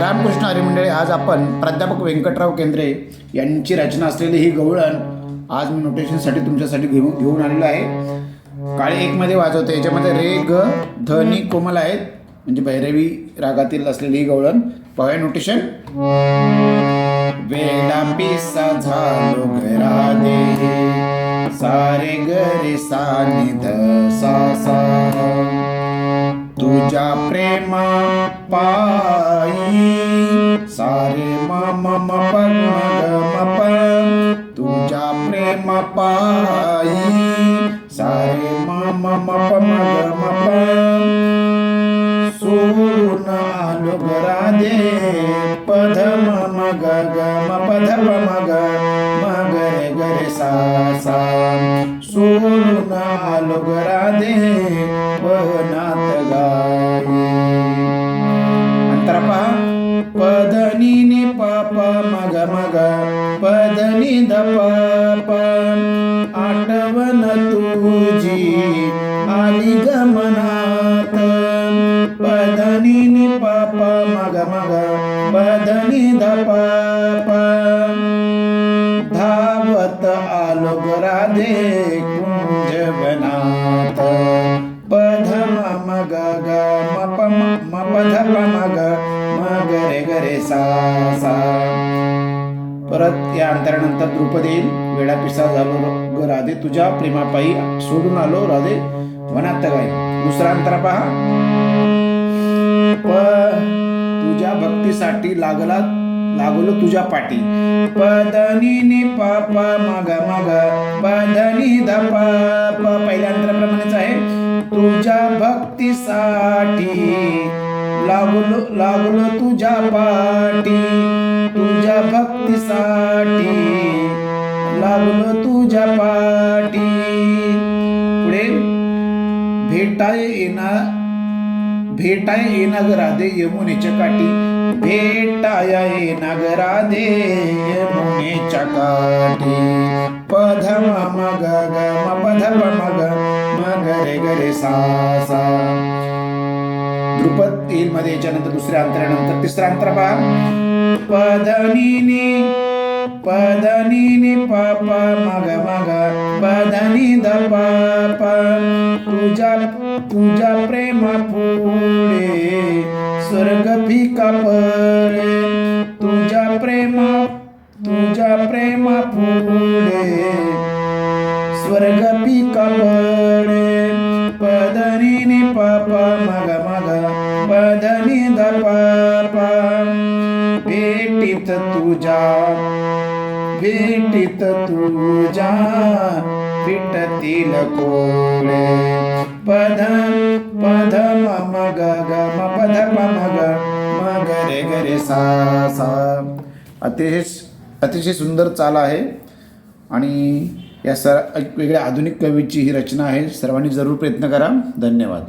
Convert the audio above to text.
रामकृष्ण हरीमंडळी आज आपण प्राध्यापक व्यंकटराव केंद्रे यांची रचना असलेली ही गवळण आज मी नोटेशनसाठी तुमच्यासाठी घेऊन घेऊन आलेलो आहे. काळे एकमध्ये वाजवते याच्यामध्ये रे ग ध नि कोमल आहेत. म्हणजे भैरवी रागातील असलेली ही गवळण. पाहूया नोटेशन वेळा पिसा झालो घरा दे सारे गरे सानिध सा तुझ्या प्रेमा पायी सारे मम म प म ग म प तुझ्या प्रेमा पायी सारे मम म प म ग म प सोडून आलो घरा दे पध म म ग ग म पध प म ग म ग रे ग रे सा सा मग मग पदनी ध पाप आठवण तुझी आली गमनात. पदनी ने पाप मग मग पदनी ध पाप धावत आलो राधे कुंज बनात पध म ग ग म प म म ग रे गरे सा सा. परत या अंतरानंतर द्रुपद येईल. वेळा पिसा झालो ग राधे तुझ्या प्रेमापायी सोडून आलो राधे. वनात गाय दुसरा अंतरा पहा. तुझ्या भक्तीसाठी लागला लागलो तुझ्या पाठी. पदनी नि पाप मग मग. पदनी ध पहिल्या अंतराप्रमाणेच आहे. तुझ्या भक्तीसाठी लागलो लागलो तुझ्या पाठी. तुझ्या भक्तीसाठी लागलो तुझ्या पाठी. पुढे. भेटाय येणार भेटाय येणार राधे यमुनेच्या काठी. भेटाय नगराधे राधे यमुनेच्या काठी. पध मग ग म पध मग म ग म ग रे ग सा सा. द्रुपद येईल मध्ये याच्यानंतर दुसऱ्या अंतरानंतर तिसरा अंतर पहा. पधनी पदनी पाप मग मग. पदनी द पाप तुझ्या तुझ्या प्रेमा पुढे स्वर्ग फिका पडे तुझ्या प्रेमा तुझ्या प्रेमा पुढे स्वर्ग पिका पडे भेटीत तुझ्या भेटीत तुझ्या फिटतील कोळे पद पद मम ग ग म पद प ग म ग रे ग रे सा सा. अतिशय अतिशय सुंदर चाल आहे. आणि या सर वेगळ्या आधुनिक कवीची ही रचना आहे. सर्वांनी जरूर प्रयत्न करा. धन्यवाद.